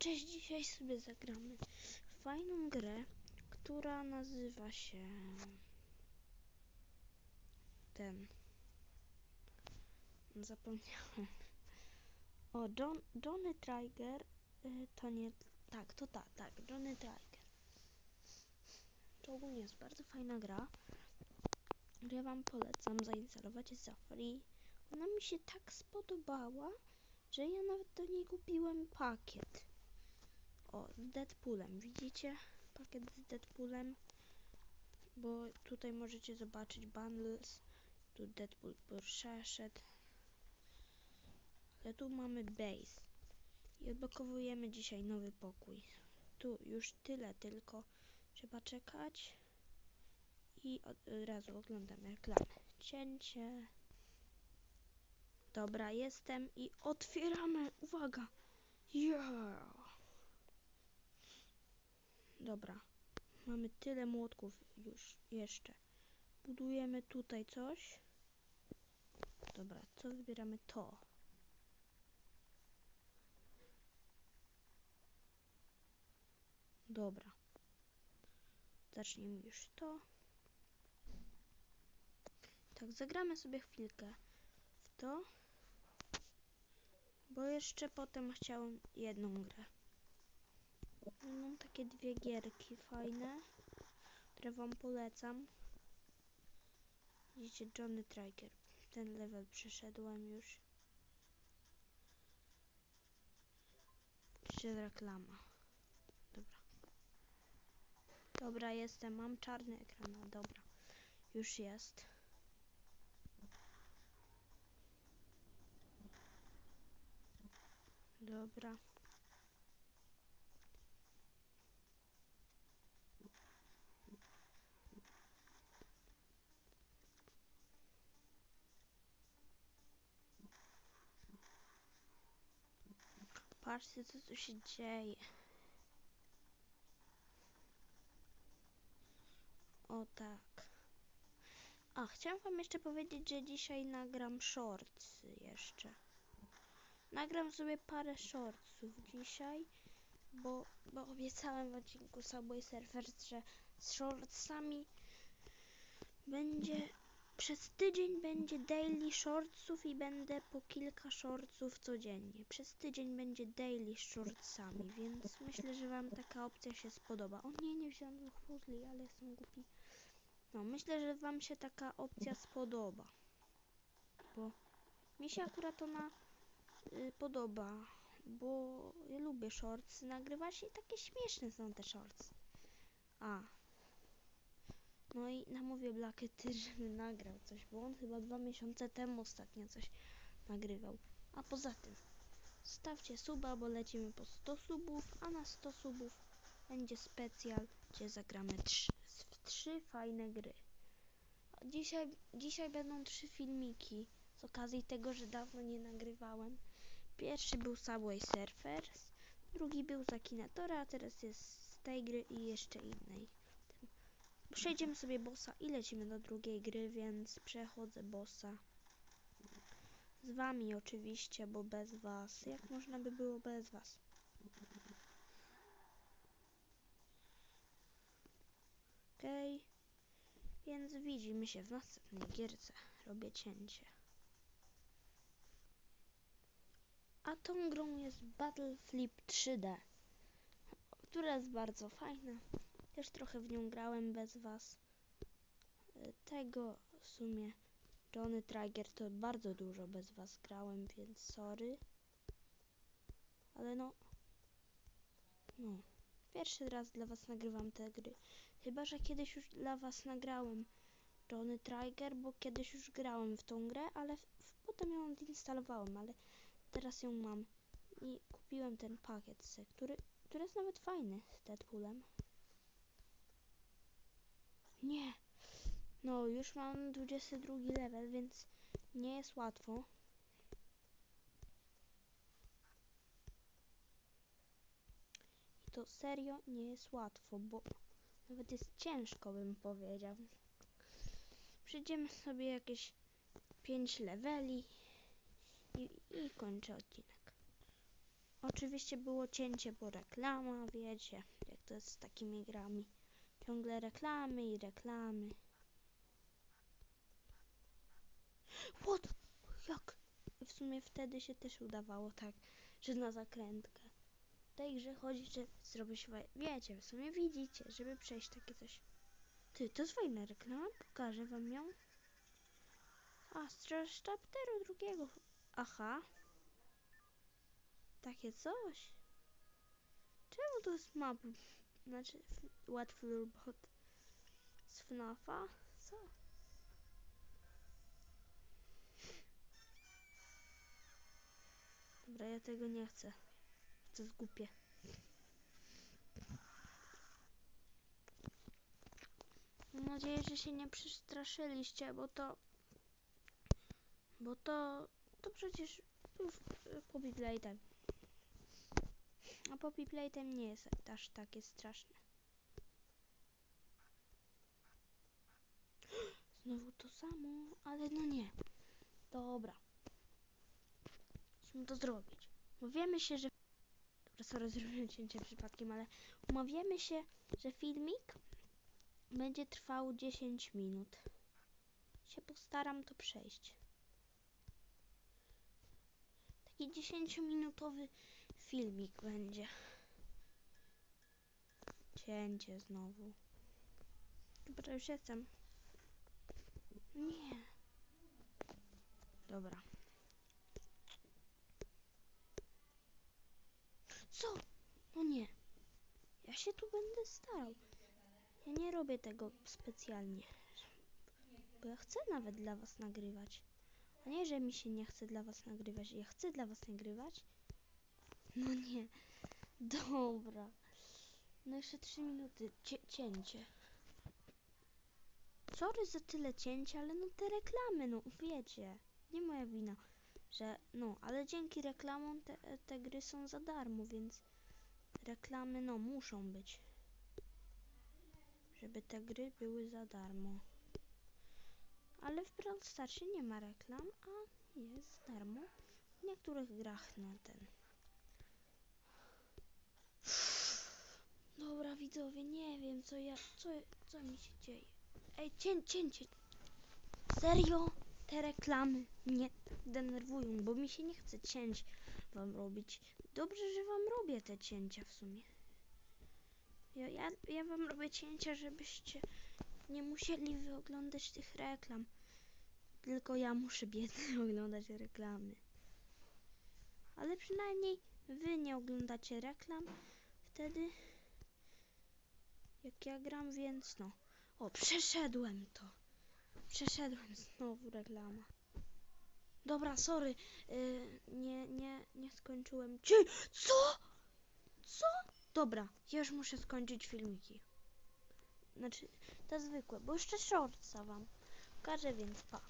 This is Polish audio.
Cześć, dzisiaj sobie zagramy fajną grę, która nazywa się ten. Zapomniałem. O, John, Johnny Trigger y, to nie. Tak, to tak, tak, Johnny Trigger. To ogólnie jest bardzo fajna gra. Ja wam polecam zainstalować za free. Ona mi się tak spodobała, że ja nawet do niej kupiłem pakiet. O, z Deadpoolem, widzicie? Pakiet z Deadpoolem. Bo tutaj możecie zobaczyć bundles. Tu Deadpool przeszedł. Ale tu mamy base. I odblokowujemy dzisiaj nowy pokój. Tu już tyle tylko. Trzeba czekać. I od razu oglądamy reklamę. Cięcie. Dobra, jestem i otwieramy. Uwaga. Yeah. Dobra. Mamy tyle młotków już jeszcze. Budujemy tutaj coś. Dobra, co wybieramy? To. Dobra. Zacznijmy już to. Tak, zagramy sobie chwilkę w to. Bo jeszcze potem chciałem jedną grę. Mam takie dwie gierki fajne, które wam polecam. Widzicie, Johnny Trigger. Ten level przeszedłem już. Jeszcze reklama. Dobra. Dobra, jestem. Mam czarny ekran. No, dobra. Już jest. Dobra. Patrzcie, co tu się dzieje. O tak. A, chciałam wam jeszcze powiedzieć, że dzisiaj nagram shorts jeszcze. Nagram sobie parę shortsów dzisiaj, bo, bo obiecałem w odcinku Subway Surfers, że z shortsami będzie przez tydzień będzie daily shortsów i będę po kilka shortsów codziennie. Przez tydzień będzie daily shortsami, więc myślę, że wam taka opcja się spodoba. O nie, nie wziąłem dwóch puzli, ale jestem głupi. No, myślę, że wam się taka opcja spodoba. Bo mi się akurat ona y, podoba, bo ja lubię shorts nagrywać i takie śmieszne są te shorts. A, no i namówię Blackety, żeby nagrał coś, bo on chyba dwa miesiące temu ostatnio coś nagrywał. A poza tym, stawcie suba, bo lecimy po 100 subów, a na 100 subów będzie specjal, gdzie zagramy trzy, trzy fajne gry. Dzisiaj, dzisiaj będą trzy filmiki z okazji tego, że dawno nie nagrywałem. Pierwszy był Subway Surfers, drugi był z Akinatora, a teraz jest z tej gry i jeszcze innej. Przejdziemy sobie bossa i lecimy do drugiej gry, więc przechodzę bossa. Z wami oczywiście, bo bez was. Jak można by było bez was? Okej. Okay. Więc widzimy się w następnej gierce. Robię cięcie. A tą grą jest Battle Flip 3D, która jest bardzo fajna. Też trochę w nią grałem bez was. E, tego w sumie Johnny Trigger to bardzo dużo bez was grałem, więc sorry. Ale no... No... Pierwszy raz dla was nagrywam te gry. Chyba, że kiedyś już dla was nagrałem Johnny Trigger, bo kiedyś już grałem w tą grę, ale w, potem ją odinstalowałem, ale teraz ją mam. I kupiłem ten pakiet, który, który jest nawet fajny z Deadpoolem. Nie. No, już mam 22 level, więc nie jest łatwo. I to serio nie jest łatwo, bo nawet jest ciężko, bym powiedział. Przyjdziemy sobie jakieś 5 leveli i, i kończę odcinek. Oczywiście było cięcie, bo reklama, wiecie, jak to jest z takimi grami. Ciągle reklamy i reklamy. What? Jak? W sumie wtedy się też udawało tak, że na zakrętkę. W tej grze chodzi, że zrobić, wa- wiecie, w sumie widzicie, żeby przejść takie coś. Ty, to jest fajna reklama, pokażę wam ją. A, straż chapteru drugiego. Aha. Takie coś. Czemu to jest map? Znaczy, łatwy robot z FNAFa? Co? Dobra, ja tego nie chcę. To jest głupie. Mam nadzieję, że się nie przestraszyliście, bo to... Bo to... To przecież... Poppy Playtime. A Poppy Playtime nie jest aż takie straszne. Znowu to samo, ale no nie. Dobra. Musimy to zrobić. Umawiamy się, że... Dobra, sorry, zrobiłem cięcie przypadkiem, ale umawiamy się, że filmik będzie trwał 10 minut. Się postaram to przejść. Taki 10-minutowy filmik będzie. Cięcie znowu. Dobra, już jestem. Nie. Dobra. Co? No nie. Ja się tu będę starał. Ja nie robię tego specjalnie. Bo ja chcę nawet dla was nagrywać. A nie, że mi się nie chce dla was nagrywać. Ja chcę dla was nagrywać. No nie. Dobra. No jeszcze 3 minuty. Cie cięcie. Sorry za tyle cięcia, ale no te reklamy, no wiecie. Nie moja wina, że no, ale dzięki reklamom te, te gry są za darmo, więc reklamy no muszą być. Żeby te gry były za darmo. Ale w Brawl Starsie nie ma reklam, a jest darmo w niektórych grach na ten. Dobra widzowie, nie wiem co ja, co, co mi się dzieje. Ej, cię, cięcie. Serio? Te reklamy mnie denerwują, bo mi się nie chce cięć wam robić. Dobrze, że wam robię te cięcia w sumie. Ja, ja, ja wam robię cięcia, żebyście nie musieli wy oglądać tych reklam. Tylko ja muszę biedny oglądać reklamy. Ale przynajmniej wy nie oglądacie reklam. Wtedy jak ja gram, więc no. O, przeszedłem to. Przeszedłem znowu reklama. Dobra, sorry. Yy, nie, nie, nie skończyłem. Ci, co? Co? Dobra, już muszę skończyć filmiki. Znaczy, te zwykłe, bo jeszcze shortsa wam. Pokażę więc, pa.